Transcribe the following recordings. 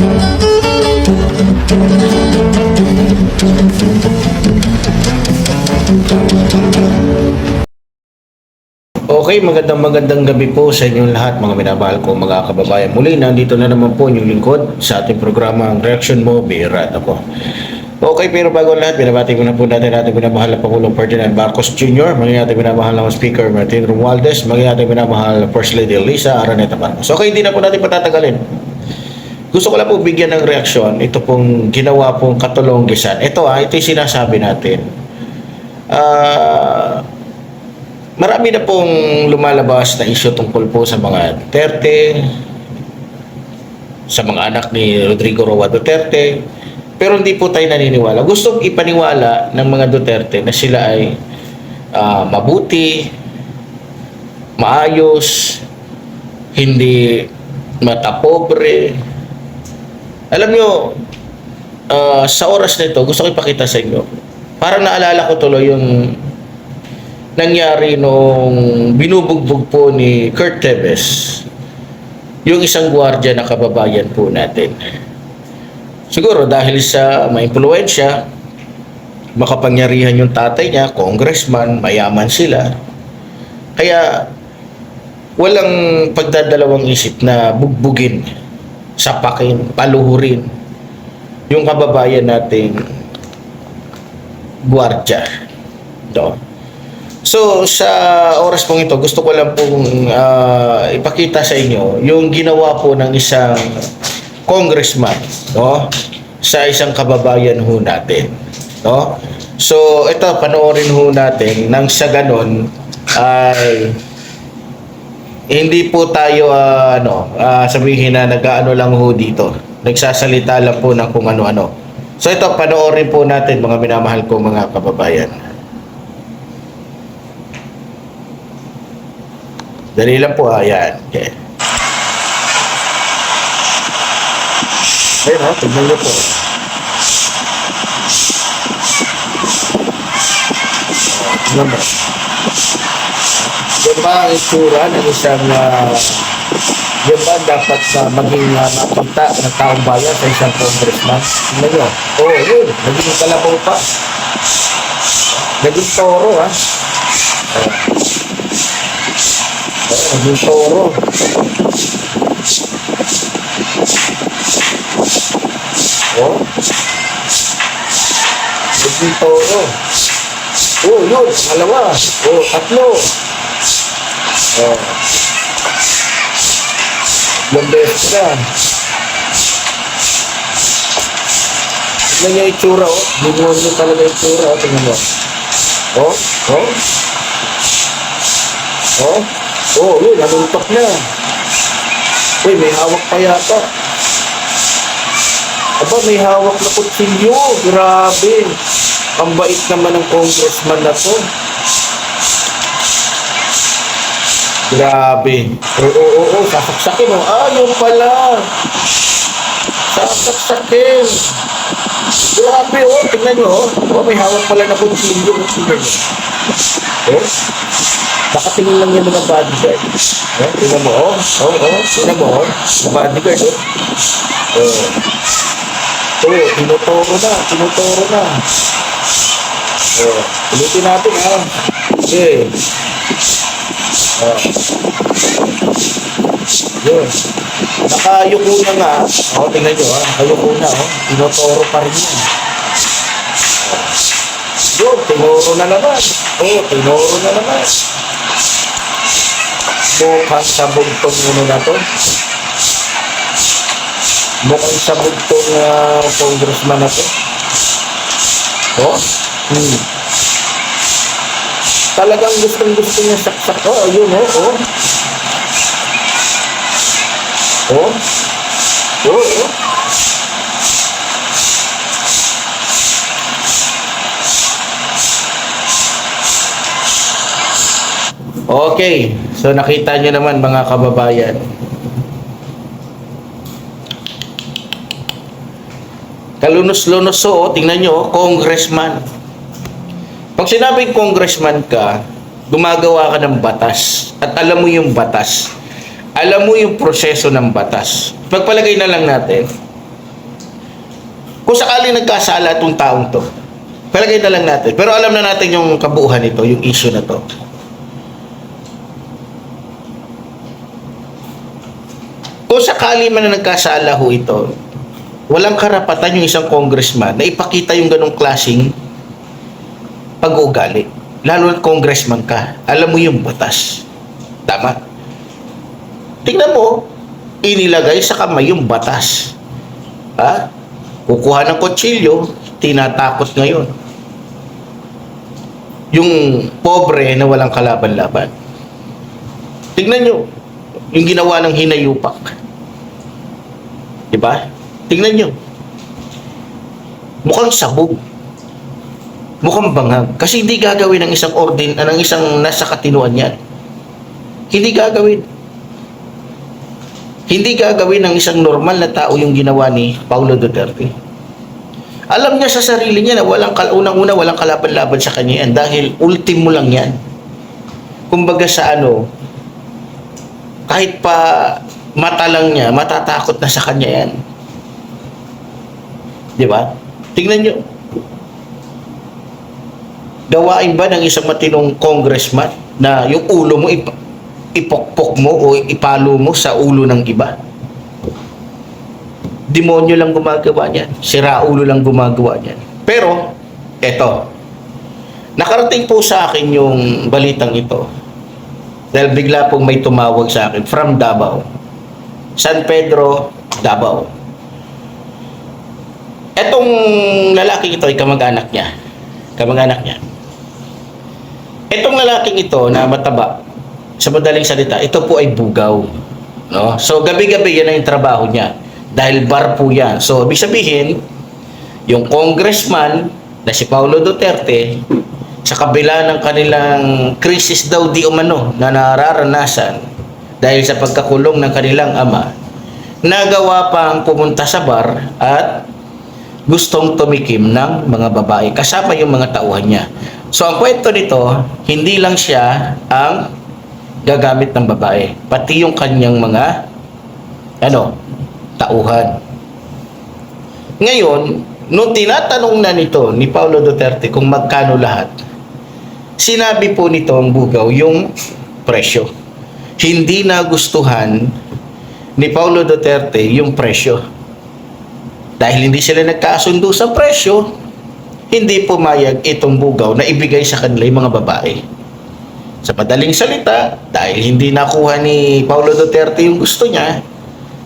Okay, magandang magandang gabi po sa inyong lahat mga minamahal ko mga kababayan. Muli, nandito na naman po yung lingkod sa ating programa ang Reaction Mo, Bira ako. Okay, pero bago lahat, binabati ko na po natin ating minamahal na Pangulong Ferdinand Marcos Jr., maging ating minamahal na Speaker Martin Romualdez, maging ating minamahal na First Lady Lisa Araneta Marcos. Okay, hindi na po natin patatagalin. Gusto ko lang po bigyan ng reaksyon, ito pong ginawa pong katulonggisan. Ito ah, ito yung sinasabi natin. Ah... Marami na pong lumalabas na isyo tungkol po sa mga Duterte, sa mga anak ni Rodrigo Roa Duterte, pero hindi po tayo naniniwala. Gusto ipaniwala ng mga Duterte na sila ay ah, mabuti, maayos, hindi matapobre. Alam nyo, ah, sa oras na ito, gusto ko ipakita sa inyo. Parang naalala ko tuloy yung nangyari nung binubugbog po ni Kurt Tevez yung isang gwardiya na kababayan po natin. Siguro dahil sa maimpluwensya, makapangyarihan yung tatay niya, congressman, mayaman sila. Kaya walang pagdadalawang isip na bugbugin, sapakin, paluhurin yung kababayan nating gwardiya. No? So, sa oras pong ito, gusto ko lang pong ah, ipakita sa inyo yung ginawa po ng isang congressman, no? Sa isang kababayan ho natin, no? So, ito, panoorin ho natin nang sa ganon ay hindi po tayo ah, ano, ah, sabihin na nag-ano lang ho dito. Nagsasalita lang po ng kung ano-ano. So, ito, panoorin po natin mga minamahal ko mga kababayan. Dali lang po, ah, yan. Okay. Ayun ha, tignan niyo po. Tignan mo. Yan ba ang itsura ng isang uh, yan ba dapat na maging uh, makita ng taong bayan sa isang congressman? Tignan niyo. Oo, oh, yun. Naging kalabaw pa. Naging toro ha. Oh. Oh, naging toro. Oh. Naging toro. Oh, yun. Dalawa. Oh, tatlo. Oh. Ilang beses na. Tignan niya yung itsura, oh. Binuhan niyo talaga yung itsura, oh. Tingnan mo. Oh, oh. Oh, oh, yun, nanuntok na. Uy, may hawak pa yata. Aba, may hawak na kutsilyo. Grabe. Ang bait naman ng congressman na to. Grabe. Oo, oo, oo, sasaksakin mo. Ah, yun pala. Sasaksakin. Grabe, oh. Tingnan nyo, oh. Oh, may hawak pala na kutsilyo. Tingnan nyo. Oh. Nakatingin lang yan mga bodyguard. Oh, tingnan mo, oh. Oh, oh. Tingnan mo, oh. Bodyguard, oh. Oh. Oh, tinuturo na. Tinuturo na. Oh. Ulitin natin, ha. Okay. Oh. Yun. Nakayuko na nga. Oh, tingnan nyo, ha. Nakayuko na, oh. Tinuturo pa rin yan. Oh. Yun, tinuro na naman. Oh, tinuro na naman. Mukhang sabog tong uno na to. Mukhang sabog tong uh, congressman na to. Oh? Hmm. Talagang gustong gusto niya saksak. Oh, yun oh, oh. Oh. Oh, oh. Okay, so nakita nyo naman mga kababayan. Kalunos-lunos so, oh, tingnan nyo, oh, congressman. Sinabing congressman ka, gumagawa ka ng batas. At alam mo yung batas. Alam mo yung proseso ng batas. Pagpalagay na lang natin, Kung sakaling nagkasala itong taong to, palagay na lang natin. Pero alam na natin yung kabuuhan nito, yung issue na to. Kung sakali man na nagkasala ho ito, walang karapatan yung isang congressman na ipakita yung ganong klaseng pag-uugali. Lalo na congressman ka. Alam mo yung batas. Tama? Tingnan mo, inilagay sa kamay yung batas. Ha? Kukuha ng kutsilyo, tinatakot ngayon. Yung pobre na walang kalaban-laban. Tingnan nyo, yung ginawa ng hinayupak. Diba? Tingnan nyo. Mukhang sabog. Mukhang bangag. Kasi hindi gagawin ng isang ordin, ng isang nasa katinuan yan. Hindi gagawin. Hindi gagawin ng isang normal na tao yung ginawa ni Paulo Duterte. Alam niya sa sarili niya na walang unang-una walang kalaban-laban sa kanya yan dahil ultimo lang yan. Kumbaga sa ano, kahit pa mata lang niya, matatakot na sa kanya yan. Di ba? Tingnan niyo. Gawain ba ng isang matinong congressman na yung ulo mo ip- ipokpok mo o ipalo mo sa ulo ng iba? Demonyo lang gumagawa niyan. Sira ulo lang gumagawa niyan. Pero, eto. Nakarating po sa akin yung balitang ito. Dahil bigla pong may tumawag sa akin from Davao. San Pedro, Davao. Etong lalaki ito ay kamag-anak niya. Kamag-anak niya. Etong lalaking ito na mataba, sa madaling salita, ito po ay bugaw. No? So, gabi-gabi yan ang trabaho niya. Dahil bar po yan. So, ibig sabihin, yung congressman na si Paulo Duterte, sa kabila ng kanilang krisis daw di umano na nararanasan dahil sa pagkakulong ng kanilang ama, nagawa pang pumunta sa bar at gustong tumikim ng mga babae kasama yung mga tauhan niya. So ang kwento nito, hindi lang siya ang gagamit ng babae, pati yung kanyang mga ano, tauhan. Ngayon, nung tinatanong na nito ni Paulo Duterte kung magkano lahat, sinabi po nito ang bugaw yung presyo. Hindi nagustuhan ni Paulo Duterte yung presyo. Dahil hindi sila nagkasundo sa presyo, hindi pumayag itong bugaw na ibigay sa kanila yung mga babae. Sa madaling salita, dahil hindi nakuha ni Paulo Duterte yung gusto niya,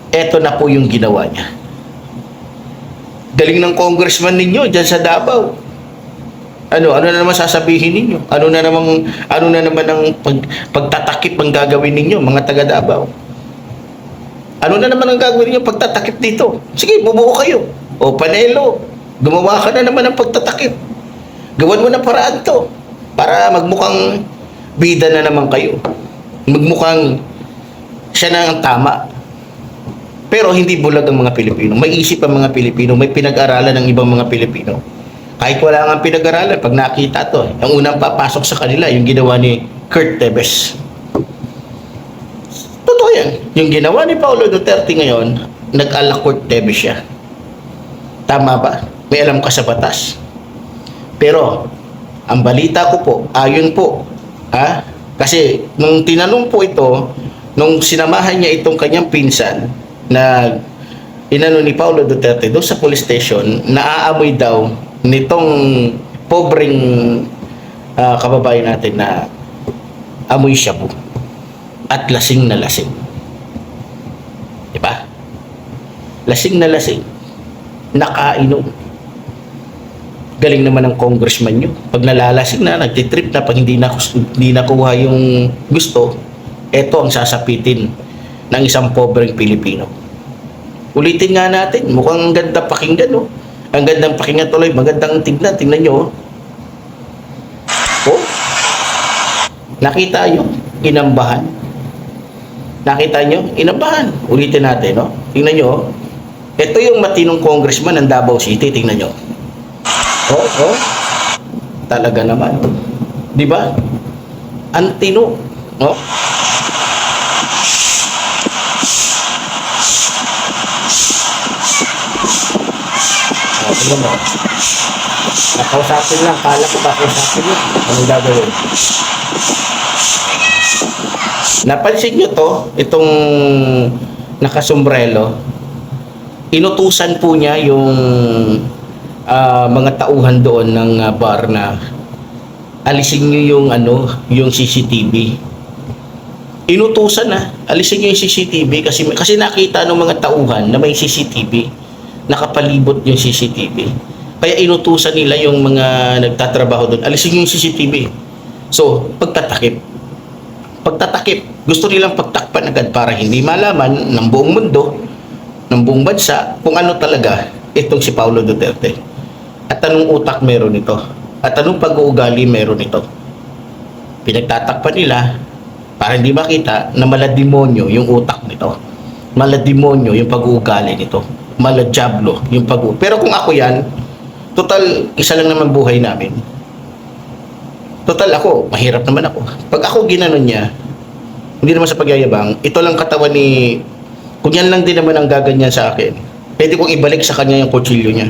eto na po yung ginawa niya. Galing ng congressman ninyo dyan sa Davao. Ano, ano na naman sasabihin ninyo? Ano na naman ano na naman ang pag, pagtatakip ang gagawin ninyo, mga taga Davao? Ano na naman ang gagawin ninyo pagtatakip dito? Sige, bumuo kayo. O panelo, gumawa ka na naman ng pagtatakip. Gawan mo ng paraan to para magmukhang bida na naman kayo. Magmukhang siya na ang tama. Pero hindi bulag ang mga Pilipino. May isip ang mga Pilipino. May pinag-aralan ng ibang mga Pilipino. Kahit wala nga pinag-aralan, pag nakita to, ang unang papasok sa kanila, yung ginawa ni Kurt Tebes. Totoo yan. Yung ginawa ni Paulo Duterte ngayon, nag-ala Kurt Tebes siya. Tama ba? May alam ka sa batas. Pero, ang balita ko po, ayon po, ha? Kasi, nung tinanong po ito, nung sinamahan niya itong kanyang pinsan, na inano ni Paulo Duterte doon sa police station, naaamoy daw nitong pobreng ah, kababayan natin na amoy shabu at lasing na lasing. Di ba? Lasing na lasing. Nakainom. Galing naman ng congressman nyo. Pag nalalasing na, nagtitrip na, pag hindi, na, hindi nakuha yung gusto, eto ang sasapitin ng isang pobreng Pilipino. Ulitin nga natin, mukhang ang ganda pakinggan, no? Ang gandang pakinggan tuloy, magandang tignan, tingnan nyo, oh. Oh. Nakita nyo, inambahan. Nakita nyo, inambahan. Ulitin natin, no? Tingnan nyo, oh. Ito yung matinong congressman ng Davao City, tingnan nyo. Oh, oh. Talaga naman. Di ba? Antino. Oh. Oh, Ano mo? Nakausapin lang, kala ko kakausapin yun. Anong gagawin? Napansin nyo to, itong nakasombrelo, inutusan po niya yung ah, mga tauhan doon ng ah, bar na alisin nyo yung ano, yung CCTV. Inutusan na, alisin nyo yung CCTV kasi kasi nakita ng mga tauhan na may CCTV. Nakapalibot yung CCTV. Kaya inutusan nila yung mga nagtatrabaho doon, alisin nyo yung CCTV. So, pagtatakip. Pagtatakip. Gusto nilang pagtakpan agad para hindi malaman ng buong mundo, ng buong bansa, kung ano talaga itong si Paulo Duterte. At anong utak meron ito? At anong pag-uugali meron ito? Pinagtatakpan nila para hindi makita na malademonyo yung utak nito. Malademonyo yung pag-uugali nito. Maladiablo yung pag Pero kung ako yan, total, isa lang naman buhay namin. Total ako, mahirap naman ako. Pag ako ginanon niya, hindi naman sa pagyayabang, ito lang katawan ni, kung yan lang din naman ang gaganyan sa akin, pwede kong ibalik sa kanya yung kutsilyo niya.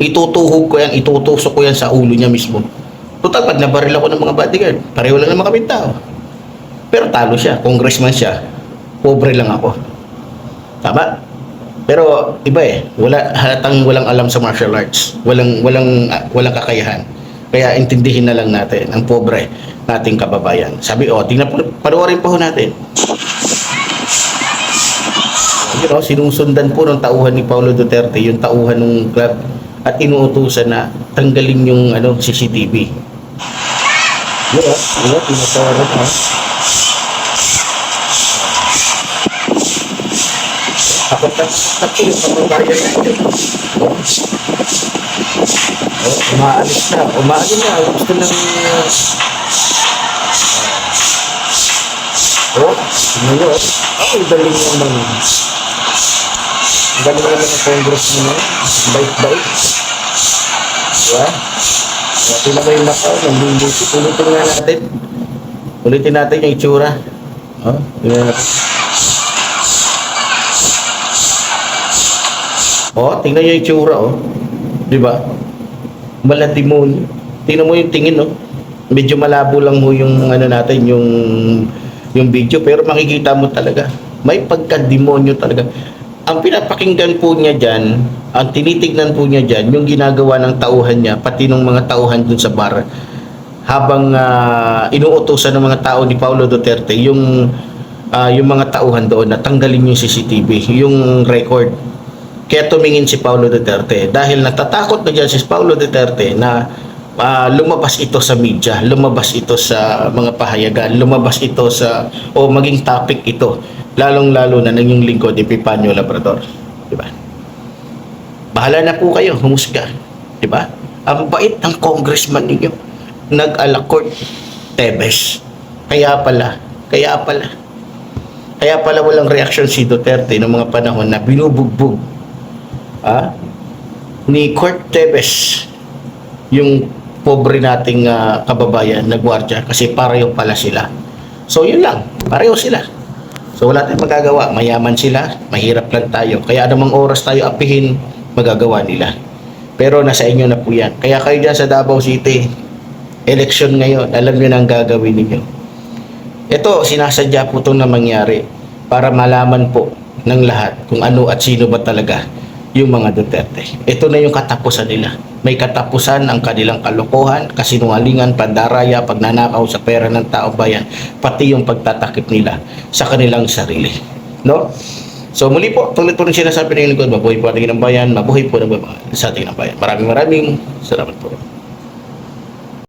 Itutuhog ko yan, itutusok ko yan sa ulo niya mismo. Total, pag nabaril ako ng mga bodyguard, pareho lang naman kami tao. Pero talo siya, congressman siya, pobre lang ako. Tama? Pero iba eh, wala halatang walang alam sa martial arts. Walang walang walang kakayahan. Kaya intindihin na lang natin ang pobre nating kababayan. Sabi, oh, tingnan po, panoorin po natin. You know, sinusundan po ng tauhan ni Paulo Duterte, yung tauhan ng club at inuutusan na tanggalin yung ano CCTV. Yun, oh, tinatawaran, oh. Ako tapos yung pagbabayan natin. Oh. Umaalis na. Umaalis na. Gusto nang... Uh, oh, nyo. Oh, ang galing naman. Ang galing naman ng congress na. Bait-bait. Diba? Tingnan mo yung nakaw. Nanluluti. Ulitin nga natin. Ulitin natin yung itsura. Oh, tingnan natin. Oh, tingnan yung itsura, oh. 'Di ba? Malatimonyo. Tingnan mo yung tingin, oh. Medyo malabo lang mo yung ano natin, yung yung video, pero makikita mo talaga. May pagka-demonyo talaga. Ang pinapakinggan po niya diyan, ang tinitignan po niya diyan, yung ginagawa ng tauhan niya, pati ng mga tauhan dun sa bar, habang ah, inuutosan ng mga tao ni Paulo Duterte, yung ah, yung mga tauhan doon na tanggalin yung CCTV, yung record. Kaya tumingin si Paulo Duterte dahil natatakot na dyan si Paulo Duterte na ah, lumabas ito sa media, lumabas ito sa mga pahayagan, lumabas ito sa o maging topic ito, lalong-lalo na ng yung lingkod ni Pipanyo Labrador, di ba? Bahala na po kayo, humusga, di ba? Ang bait ng congressman ninyo, nag-alakort Tebes. Kaya pala, kaya pala, kaya pala walang reaksyon si Duterte ng mga panahon na binubugbog ah, ni Court Tebes yung pobre nating ah, kababayan na gwardiya kasi pareho pala sila. So yun lang, pareho sila. So wala tayong magagawa, mayaman sila, mahirap lang tayo. Kaya anumang oras tayo apihin, magagawa nila. Pero nasa inyo na po yan. Kaya kayo dyan sa Davao City, election ngayon, alam nyo na ang gagawin ninyo. Ito, sinasadya po itong na mangyari para malaman po ng lahat kung ano at sino ba talaga yung mga Duterte. Ito na yung katapusan nila. May katapusan ang kanilang kalokohan, kasinungalingan, pandaraya, pagnanakaw sa pera ng tao bayan, pati yung pagtatakip nila sa kanilang sarili. No? So muli po, tuloy po rin sinasabi ng lingkod, mabuhay po ang ng bayan, mabuhay po ng bayan sa ating ng bayan. Maraming maraming salamat po.